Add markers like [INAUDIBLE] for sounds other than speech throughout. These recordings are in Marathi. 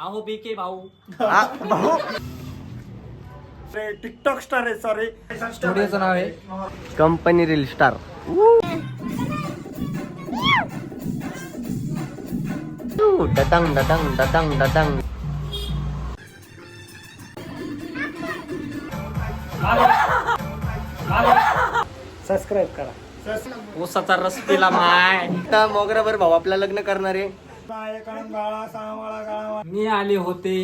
अहो बीके भाऊ. आ, भाऊ? टिकटॉक स्टार आहे सॉरी स्टुडिओचं नाव आहे. कंपनी रील स्टार डटंग डटंग डटंग डटंग सबस्क्राईब करा. ऊसाचा रस पिला माय. मोगरावर भाऊ आपला लग्न करणार. आहे मी आले होते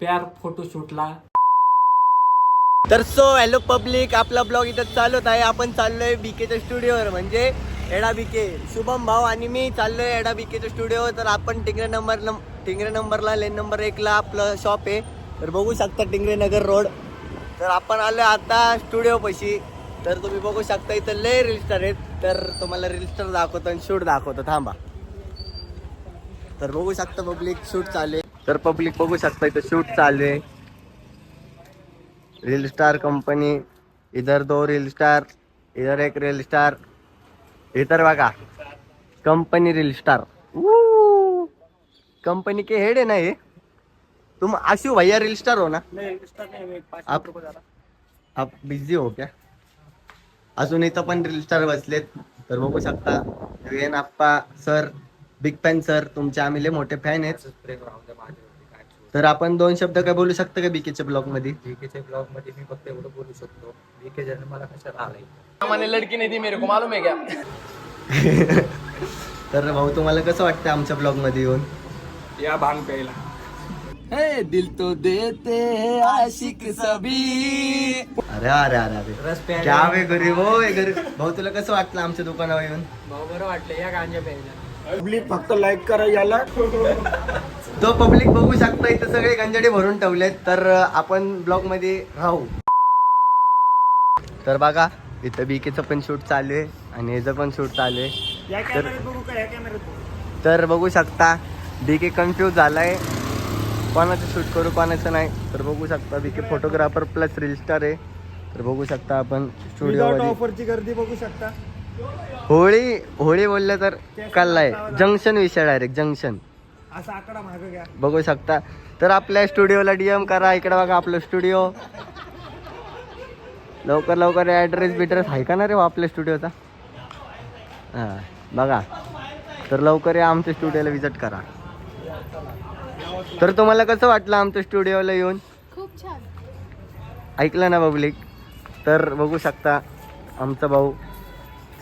प्यार फोटोशूटला. तर सो हॅलो पब्लिक आपला ब्लॉग इथं चालवत आहे. आपण चाललोय बीकेच्या स्टुडिओवर म्हणजे एडा बीके शुभम भाऊ आणि मी चाललोय एडा बीकेच्या स्टुडिओ तर आपण टिंगरे नंबर नम टिंगरे नंबरला लेन नंबर एकला आपलं शॉप आहे. तर बघू शकता टिंगरे नगर रोड तर आपण आलो आता स्टुडिओ पशी. तर तुम्ही बघू शकता इथं लय रिलस्टर आहेत तर तुम्हाला रिलस्टर दाखवतो आणि शूट दाखवतो. थांबा. तर बघू शकता पब्लिक शूट चालू आहे. तर पब्लिक बघू शकता इथं शूट चालू आहे. रील स्टार कंपनी इधर दो रील स्टार इधर एक रील स्टार इधर बघा कंपनी रील स्टार कंपनी के हेड है ना ये तुम आशु भैया रील स्टार हो ना? आप आप बिझी हो क्या? अजून इथं पण रील स्टार बसलेत. तर बघू शकता. आप्पा सर बिग फॅन सर तुमचे आम्ही लय मोठे फॅन आहेत. तर आपण दोन शब्द काय बोलू शकता का बीकेच्या ब्लॉगमध्ये? बीकेच्या ब्लॉगमध्ये मी फक्त एवढं बोलू शकतो. बीके जन मला कशाला आलाय. मैंने लड़की नहीं दी मेरे को मालूम है क्या? [LAUGHS] तर भाऊ तुम्हाला कसं वाटतं आमच्या ब्लॉगमध्ये येऊन? या भांग प्यायला. दिल तो देते आशिक सभी. अरे अरे अरे अरे. रस प्यायला. क्या वे गरीब हो वे गरीब. भाऊ तुला कसं वाटलं आमच्या दुकानावर येऊन? भाऊ बरं वाटलं. या गांजा प्यायला. पब्लिक फक्त लाईक करा याला. तो पब्लिक बघू शकता इथं सगळे गंजडे भरून ठेवलेत. तर आपण ब्लॉगमध्ये राहू. तर बघा इथं बीकेचं पण शूट चालू आहे आणि याचं पण शूट चालू आहे? तर बघू शकता बीके कन्फ्यूज झालाय. कोणाचं शूट करू कोणाचं नाही तर बघू शकता BK photographer plus reel star आहे. तर बघू शकता आपण स्टुडिओ ऑफरची गर्दी बघू शकता. होळी होळी बोललं तर कल्लाय जंक्शन विषय डायरेक्ट जंक्शन. असा आकडा मागं घ्या. बघू शकता. तर आपल्या स्टुडिओला डीएम करा. इकडे बघा आपलं स्टुडिओ. लवकर लवकर ॲड्रेस बिड्रेस आहे का ना रे हो आपल्या स्टुडिओचा? हां बघा. तर लवकर या आमच्या स्टुडिओला विजिट करा. तर तुम्हाला कसं वाटलं आमच्या स्टुडिओला येऊन? खूप छान. ऐकलं ना पब्लिक तर बघू शकता आमचा भाऊ.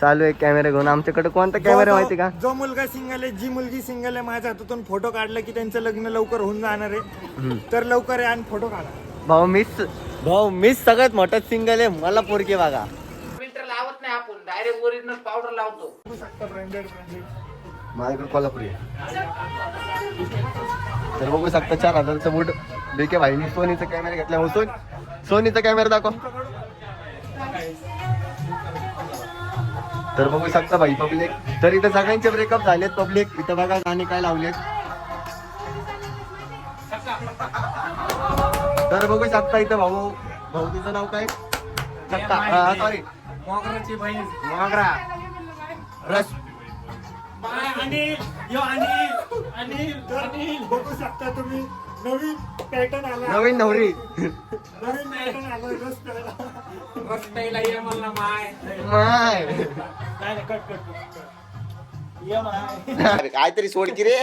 चालू आहे कॅमेरा घेऊन. आमच्याकडे कोणता कॅमेरा माहिती का? जो मुलगा सिंगल आहे जी मुलगी सिंगल आहे माझ्या हातातून फोटो काढला की त्यांचं लग्न लवकर होऊन जाणार आहे. तर लवकर या आणि फोटो काढा. भाऊ मिस भाऊ मिस सगळ्यात मोठा सिंगल आहे मला पोरकी बघा. फिल्टर लावत नाही आपण डायरेक्ट ओरिजिनल पावडर लावतो. ब्रँडेड ब्रँडेड माझ्याकडे कोल्हापुरी तर बघू शकता चार हजारचं बूट बेके भाईनी सोनीचा कॅमेरा घेतला हो सोन सोनीचा कॅमेरा दाखव तर बघू शकता भाई पब्लिक तर इथं सगळ्यांचे ब्रेकअप झालेत पब्लिक इथं बघा गाणे काय लावलेत. तर बघू शकता इथं भाऊ. भाऊ तुझं नाव काय? सक्का सॉरी मोगराची बहीण. मोगरा. रस. आणि आणि आणि बघू शकता तुम्ही. नवीन पॅटर्न आला. नवीन नवरी. नवीन पॅटर्न आला रस प्यायला ये मला माय. माय. नाही नाही, कट कट कट, कट ये माय. काहीतरी सोड की रे.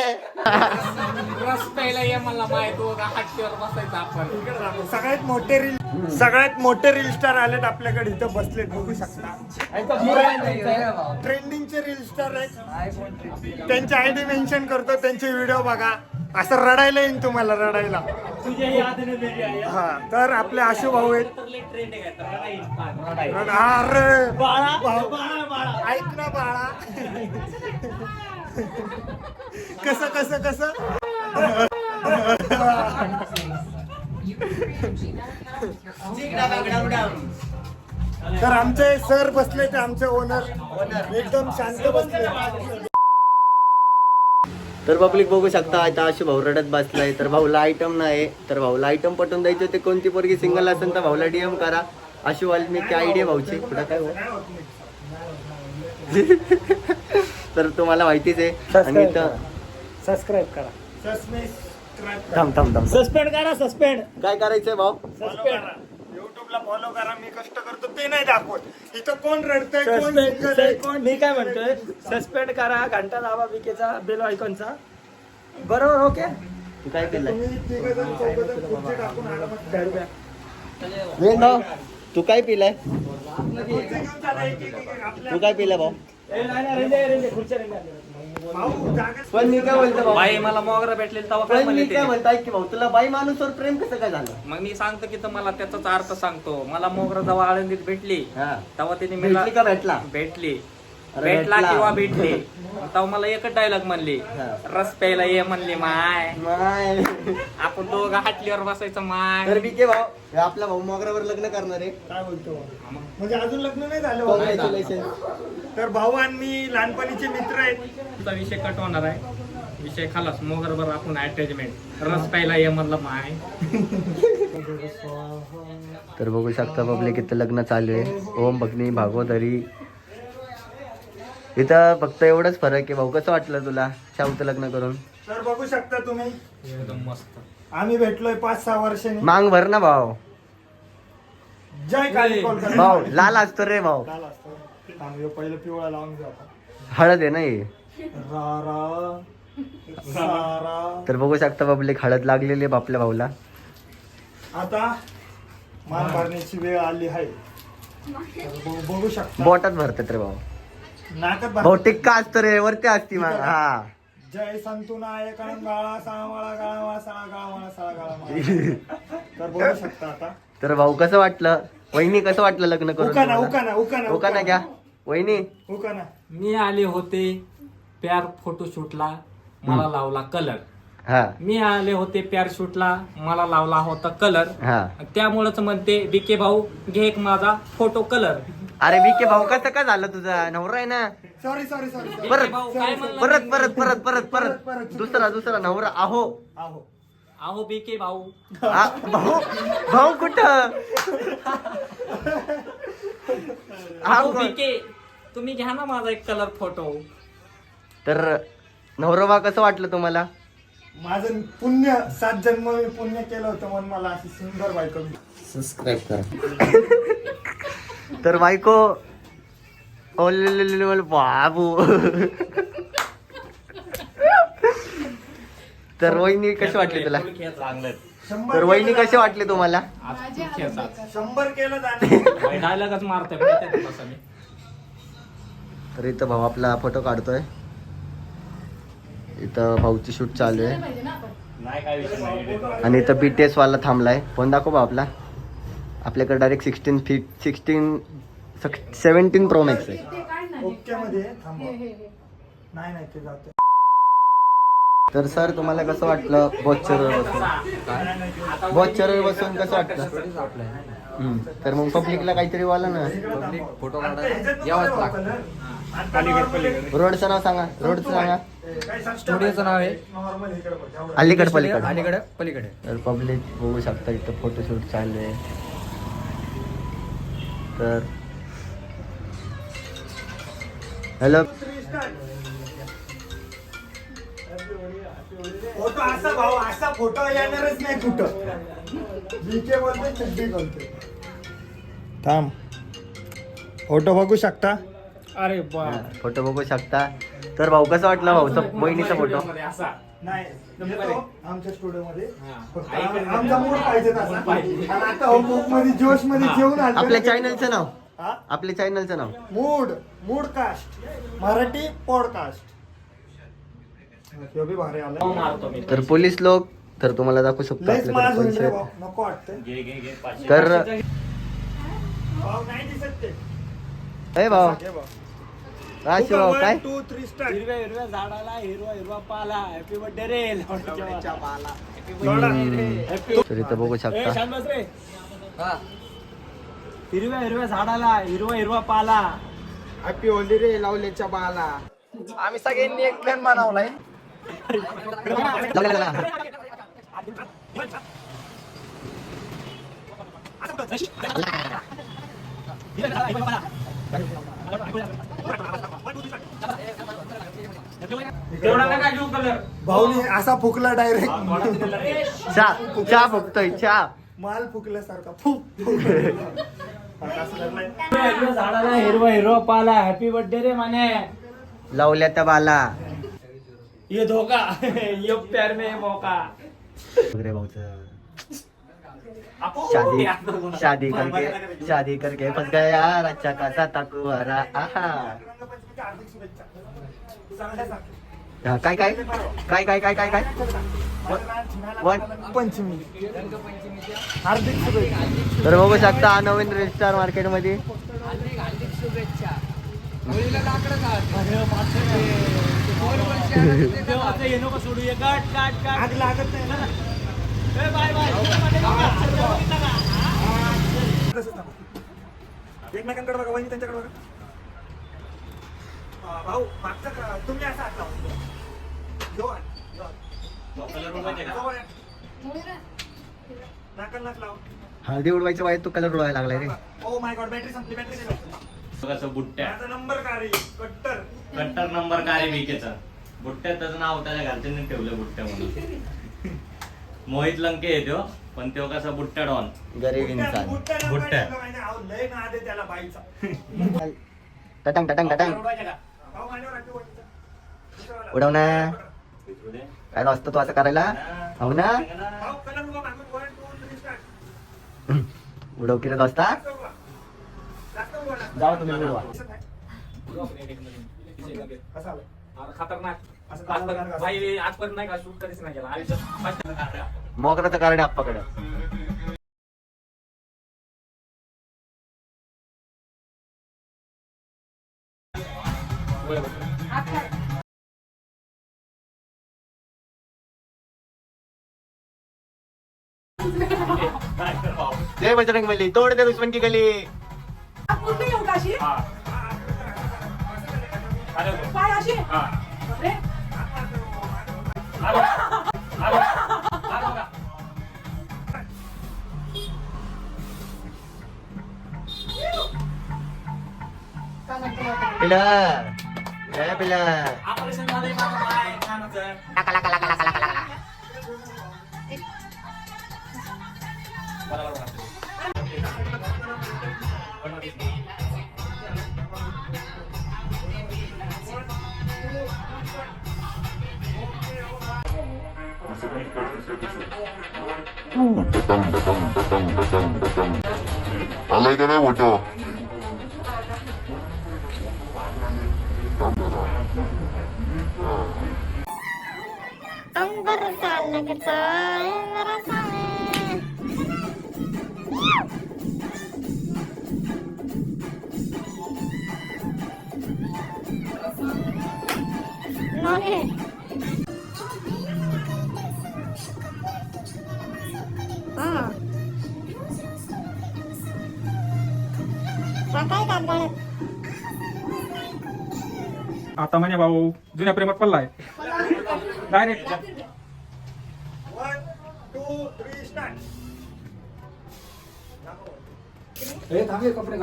रस प्यायला ये मला माय. तो हातशीवर बसायचा आपण. सगळ्यात मोठे रील सगळ्यात मोठे रील स्टार आलेत आपल्याकडे. इथं बसलेत बघू शकता. ट्रेंडिंगचे रील स्टार आहेत. त्यांची आयडी मेन्शन करतो त्यांचे व्हिडिओ बघा. असं रडायला येईन तुम्हाला रडायला. हा तर आपले आशू भाऊ आहेत. भाऊ. ऐक ना बाळा. कसं कसं कसं? तर आमचे सर बसले ते आमचे ओनर एकदम शांत बसले. तर पब्लिक बघू शकता आता अशी भाऊ रडत बसलाय. तर भाऊला आयटम नाही तर भाऊला आयटम पटवून द्यायचं ते कोणती पोरगी सिंगल असेल तर भाऊला डीएम करा. अशी वाल्मिकी आयडिया भाऊची. पुढं काय हो? [LAUGHS] तर तुम्हाला माहितीच आहे. आणि इथं सबस्क्राईब करा. थांब थांब थांब. सस्पेंड करा सस्पेंड काय करायचंय भाऊ? फॉलो युट्यूबला फॉलो करा मी कष्ट करतो ते नाही दाखवत. इथं कोण रडतंय कोण मी काय म्हणतोय सस्पेंड करा घंटा दाबा विकेचा बेल आयकॉनचा बरोबर ओके तू काय तुम्ही तिघंजण, चौघंजण खुर्ची टाकून भाऊ तू काय पिलाय? खुर्ची घेऊन चला, एक- एक- एक- आपल्या- तू काय पिलाय भाऊ? ए, नाही, नाही, रेल्वे, रेल्वे, खुर्च्या पण मी काय बोलतो बाई मला मोगरा भेटलेला तेव्हा काय पण मी म्हणले काय? म्हणतो ऐक की भाऊ तुला बाई माणूसवर प्रेम कसं काय झालं? मग मी सांगतो की मला त्याचाच अर्थ सांगतो. मला मोगरा जेव्हा आळंदीत भेटली हा. तेव्हा तिने मला भेटली का भेटला? भेटली. भेटला. किंवा भेटली. तेव्हा मला एकच डायलॉग म्हणली. हा. रस प्यायला ये म्हणली माय. माय. आपण दोघं हाटलीवर बसायचं माय. तर बीके भाऊ हे आपला भाऊ मोगरावर लग्न करणार आहे. काय बोलतो? म्हणजे अजून लग्न नाही झालं? भाऊ. Congratulations. तर भाऊ आणि मी लहानपणीचे मित्र आहेत. तुमचा विषय कट होणार आहे. विषय खालास मोगरवर आपण अटॅचमेंट रस प्यायला ये म्हणलं माय. तर बघू शकता पब्लिक इथं लग्न चालू आहे. ओम भगनी भागवदरी इथं फक्त एवढंच फरक आहे. भाऊ कसं वाटलं तुला शाहूचं लग्न करून? तर बघू शकता तुम्ही. एकदम मस्त. आम्ही भेटलोय पाच सहा वर्षांनी. मांग भर ना भाऊ. जय काली कोलकाता. भाऊ लाल असतो रे भाऊ. लाल असतो. थांब, ह्यो पहिलं पिवळा लावून घेऊ आपण. हळद आहे ना ही. तर बघू शकता पब्लिक हळद लागलेली आहे आपल्या भाऊला. आता मान भरण्याची वेळ आली आहे. तर बघ- बघू शकता. बोटात भरतात रे भाऊ. भर टिक्का असतो रे वरती असती मग हा. जय संतुना एक गाळा साळा गाळा साळा गाळा साळा गाळा [LAUGHS] तर बघू शकता आता. तर भाऊ कसं वाटलं? वहिनी कसं वाटलं लग्न करून उकाना तुम्हाला? उकाना उकाना उकाना घ्या. वहिनी? उकाना मी आले होते प्यार फोटोशूटला मला लावला कलर. हा. मी आले होते प्यार शूटला मला लावला होता कलर. हा. त्यामुळेच म्हणते बीके भाऊ घे एक माझा फोटो कलर. अरे विके भाऊ कसं काय झालं तुझा? नवरा आहे ना? सॉरी सॉरी सॉरी परत भाऊ काय म्हणला परत परत परत परत परत. दुसरा दुसरा नवरा. आहो. आहो. अहो बीके भाऊ. आ, भाऊ भाऊ कुठं? अहो? बीके तुम्ही घ्या ना माझा एक कलर फोटो तर नवरोबा कसं वाटलं तुम्हाला? माझं पुण्य सात जन्म मी पुण्य केलं होतं म्हणून मला अशी सुंदर बायको. सबस्क्राईब करा. [LAUGHS] तर बायको ओले बाबू. तर वहिनी कशी वाटली तुला? तर वहिनी कशी वाटली तुम्हाला. शंभर केलं डायलॉगच मारतोय? तर इथं भाऊ आपला फोटो काढतोय. इथं भाऊची शूट चालू आहे. आणि इथं बीटीएस वाला थांबलाय. फोन दाखव भाऊ आपला. आपल्याकडे direct sixteen feet sixteen seventeen pro max आहे. ओके मध्ये थांबा. नाही नाही ते जाते. तर सर तुम्हाला कसं वाटलं बॉचरवर बसून? बॉचरवर बसून कसं वाटलं. तर मग पब्लिकला काहीतरी बोला ना. फोटो यावंच रोडचं नाव सांगा. रोडचं सांगा. स्टुडिओचं नाव आहे. अलीकड पलीकड. अलीकडे पलीकडे. तर पब्लिक बघू शकता इथं फोटोशूट चालू आहे. तर हॅलो. फोटो असा भाऊ असा फोटो येणारच नाही कुठं. बीके बोलते चिड्डी बोलते थांब. फोटो बघू शकता? अरे बा फोटो बघू शकता. तर भाऊ कसं वाटलं भाऊचा बहिणीचा फोटो. असा. नाही येतो आमच्या स्टुडिओ मध्ये. हा. फक्त आम- आमचा मूड पाहिजे तसा. आणि आता होमवर्कमध्ये जोशमध्ये जेवून आलो. आपल्या चॅनलचं नाव. हा? आपल्या चॅनलचं नाव. Mood mood cast Marathi podcast ह्यो बी भारी आला मारतो मी. तर पोलीस लोक तर तुम्हाला दाखवू शकतो लयच माज आपल्याकडे होईल रे पैसे भाऊ आहेत. नको वाटतं तर भाऊ नाही दिसत ते. ए भाऊ. घे भाऊ. हा शिवभाऊ काय? टू थ्री स्टार हिरव्या हिरव्या झाडाला हिरवा हिरवा पाला. हॅपी बर्थडे रे लावण्याच्या पाला. तर इथं बघू शकता. हिरव्या हिरव्या झाडाला हिरवा हिरवा पाला. हॅपी होली रे लावल्याच्या बाला. आम्ही सगळ्यांनी एक प्लॅन बनवलाय [LAUGHS] [LAUGHS] भाऊनी असा फुकला डायरेक्ट चहा चहा फुकतोय चहा. माल फुकल्यासारखा. फुक. झाडाला हिरवा हिरवा पाला. हॅपी बर्थडे रे माने. लावल्या त्या बाला. ये धोका. [LAUGHS] ये प्यार में मौका. वगैरे भाऊचं. शादी शादी करके शादी करके फस गया अच्छा खासा ताकुवारा आहा शुभेच्छा. हा, काय काय काय काय काय काय काय वन पंचमी हार्दिक शुभेच्छा तर बघू शकता हा नवीन रील स्टार मार्केटमध्ये सोडू एकमेकांकडे बघा वहिनी त्यांच्याकडे बघा हा, भाऊ मागचं का- तुम्ही असं हात लावा. जो हात, जो हात. जवळ या. नाकाला नाक लावा. हळदी उडवायचं वाईट तो कलर उडवायला लागलाय रे ओ माय गॉड बॅटरी संपली बॅटरी संपली कसं बुट्ट्या माझा नंबर का रे कट्टर कट्टर नंबर काय रे विकेचा बुट्ट्या त्याचं नाव त्याच्या घरच्यांनी ठेवलं बुट्ट्या म्हणून मोहित लंके आहे तो पण तो कसा बुट्ट्या डॉन. गरीब लय नाद आहे त्याला बाईचा. टटंग टटंग टटंग. माझ्यावर. उडव ना. काय असतं तू असं करायला? हो ना? उभा मागून. उडव किती वाजता जास्त उभा. जास्त उभा ना. जाऊ तुम्ही उडवा. असं नाही. असं आलं. खतरनाक. आजपर्यंत आजपर्यंत नाही का शूट कधीच नाही केला? आयुष्यात आहे आप्पाकडं. जय बजरंग बली तोड दे दुश्मन की गली. पूर्ण येऊ का अशी Pilar! Eh, Pilar! हा. आलो तो. पाय अशी हा. बापरे. आलो. आलो. आलो का? पिलर जय पिलर Operation झालंय माझं पाय, कानाचं. बरोबर, बरोबर. आलाय का नाही मोठं अंबर सा लगता है मेरा सामने नाही हा आता म्हणजे भाऊ जुन्या प्रेमात पडलाय. Direct One, two, three, start.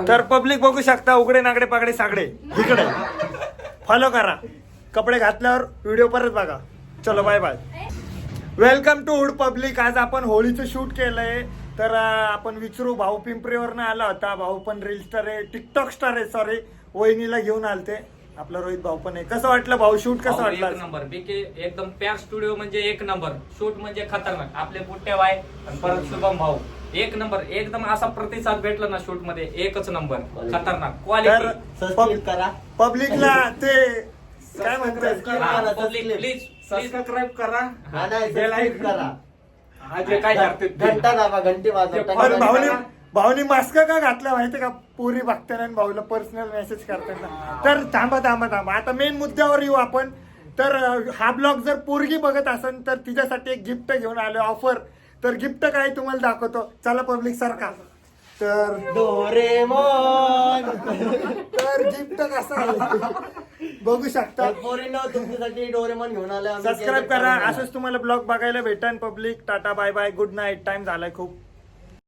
तर पब्लिक बघू शकता उघडे नागडे पागडे सागडे. इकडे. फॉलो करा. कपडे घातल्यावर व्हिडिओ परत बघा. चलो bye bye welcome to hood public आज आपण होळीचं शूट केलंय. तर आपण विचारू भाऊ पिंपरीवरनं आला होता. भाऊ पण रील स्टार आहे टिकटॉक स्टार आहे सॉरी वहिनीला घेऊन आलते. आपला रोहित भाऊ पण आहे. कसं वाटलं भाऊ? शूट कसं भाऊ, एक वाटलं नंबर बीके एकदम प्यार स्टुडिओ म्हणजे एक नंबर शूट म्हणजे खतरनाक. आपले पुट्टे वाय आणि परत शुभम भाऊ. एक नंबर एकदम असा प्रतिसाद भेटला ना शूटमध्ये एकच नंबर खतरनाक. तर क्वालिटी सबस्क्राईब करा. पब्लिकला ते काय म्हणतात? पब्लिक प्लीज सबस्क्राईब करा. हा. नाही Bell सबस्क्राईब icon. करा. हा जे काय. घंटा दाबा घंटी वाजवा. पण भाऊनी भाऊनी मास्क का घातला माहितीये का? पुरी बघताना आणि भाऊला पर्सनल मेसेज करताना तर थांबा थांबा थांबा. आता मेन मुद्द्यावर येऊ आपण. तर अं, हा ब्लॉग जर पोरगी बघत असेल तर तिच्यासाठी एक गिफ्ट घेऊन आलो ऑफर तर गिफ्ट काय तुम्हाला दाखवतो? चला पब्लिक सारखा तर डोरेमोन. तर गिफ्ट कसं आहे? बघू शकता. पोरीनो तुमच्यासाठी डोरेमोन घेऊन आलो आम्ही. सबस्क्राईब करा. असंच तुम्हाला ब्लॉग बघायला भेटन public. Tata bye bye. Good night time झालाय खूप.